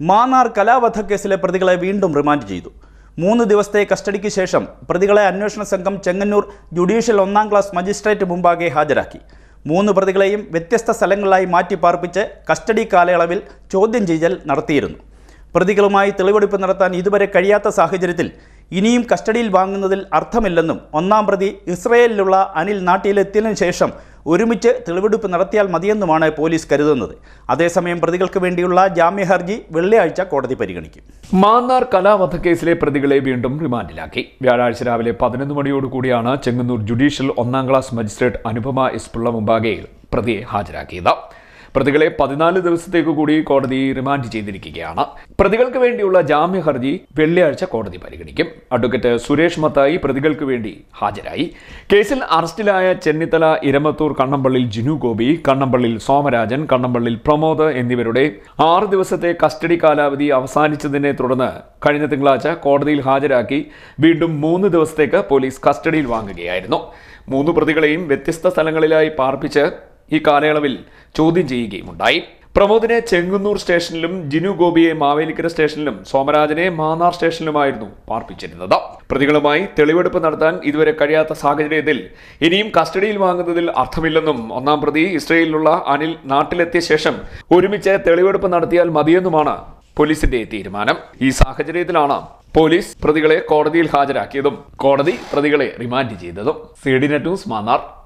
മാന്നാർ കലാവധക്കേസിലെ പ്രതികളെ വീണ്ടും റിമാൻഡ് ചെയ്തു. മൂന്ന് ദിവസത്തെ കസ്റ്റഡിക്ക് ശേഷം പ്രതികളെ അന്വേഷണ സംഘം ചെങ്ങന്നൂർ ജുഡീഷ്യൽ ഒന്നാം ക്ലാസ് മജിസ്ട്രേറ്റ് മുമ്പാകെ ഹാജരാക്കി. മൂന്ന് പ്രതികളെയും വ്യത്യസ്ത സ്ഥലങ്ങളിലായി മാറ്റി പാർപ്പിച്ച് കസ്റ്റഡി കാലയളവിൽ ചോദ്യം ചെയ്യൽ നടത്തിയിരുന്നു. പ്രതികളുമായി തെളിവെടുപ്പ് നടത്താൻ ഇതുവരെ കഴിയാത്ത സാഹചര്യത്തിൽ ഇനിയും കസ്റ്റഡിയിൽ വാങ്ങുന്നതിൽ അർത്ഥമില്ലെന്നും ഒന്നാം പ്രതി ഇസ്രയേലിലുള്ള അനിൽ നാട്ടിലെത്തിയതിനു ശേഷം ഒരുമിച്ച് തെളിവെടുപ്പ് നടത്തിയാൽ മതിയെന്നുമാണ് പോലീസ് കരുതുന്നത്. അതേസമയം പ്രതികൾക്ക് വേണ്ടിയുള്ള ജാമ്യ ഹർജി വെള്ളിയാഴ്ച കോടതി പരിഗണിക്കും. മാന്നാർ കലാവധക്കേസിലെ പ്രതികളെ വീണ്ടും റിമാൻഡിലാക്കി. വ്യാഴാഴ്ച രാവിലെ പതിനൊന്ന് മണിയോടുകൂടിയാണ് ചെങ്ങന്നൂർ ജുഡീഷ്യൽ ഒന്നാം class magistrate Anupama S Pillai മുമ്പാകെയിൽ പ്രതിയെ ഹാജരാക്കിയത്. പ്രതികളെ പതിനാല് ദിവസത്തേക്ക് കൂടി കോടതി റിമാൻഡ് ചെയ്തിരിക്കുകയാണ്. പ്രതികൾക്ക് വേണ്ടിയുള്ള ജാമ്യ ഹർജി വെള്ളിയാഴ്ച കോടതി പരിഗണിക്കും. അഡ്വക്കേറ്റ് സുരേഷ് മത്തായി പ്രതികൾക്ക് വേണ്ടി ഹാജരായി. കേസിൽ അറസ്റ്റിലായ ചെന്നിത്തല ഇരമത്തൂർ കണ്ണമ്പള്ളിൽ ജിനു ഗോപി കണ്ണമ്പള്ളിൽ സോമരാജൻ കണ്ണമ്പള്ളിൽ പ്രമോദ് എന്നിവരുടെ ആറ് ദിവസത്തെ കസ്റ്റഡി കാലാവധി അവസാനിച്ചതിനെ തുടർന്ന് കഴിഞ്ഞ തിങ്കളാഴ്ച കോടതിയിൽ ഹാജരാക്കി വീണ്ടും മൂന്ന് ദിവസത്തേക്ക് പോലീസ് കസ്റ്റഡിയിൽ വാങ്ങുകയായിരുന്നു. മൂന്ന് പ്രതികളെയും വ്യത്യസ്ത സ്ഥലങ്ങളിലായി പാർപ്പിച്ച് ഈ കാലയളവിൽ ചോദ്യം ചെയ്യുകയുമുണ്ടായി. പ്രമോദിനെ ചെങ്ങന്നൂർ സ്റ്റേഷനിലും ജിനു ഗോപിയെ മാവേലിക്കര സ്റ്റേഷനിലും സോമരാജനെ മാന്നാർ സ്റ്റേഷനിലുമായിരുന്നു പാർപ്പിച്ചിരുന്നത്. പ്രതികളുമായി തെളിവെടുപ്പ് നടത്താൻ ഇതുവരെ കഴിയാത്ത സാഹചര്യത്തിൽ ഇനിയും കസ്റ്റഡിയിൽ വാങ്ങുന്നതിൽ അർത്ഥമില്ലെന്നും ഒന്നാം പ്രതി ഇസ്രയേലിലുള്ള അനിൽ നാട്ടിലെത്തിയ ശേഷം ഒരുമിച്ച് തെളിവെടുപ്പ് നടത്തിയാൽ മതിയെന്നുമാണ് പോലീസിന്റെ തീരുമാനം. ഈ സാഹചര്യത്തിലാണ് പോലീസ് പ്രതികളെ കോടതിയിൽ ഹാജരാക്കിയതും കോടതി പ്രതികളെ റിമാൻഡ് ചെയ്തതും. C D net news Mannar.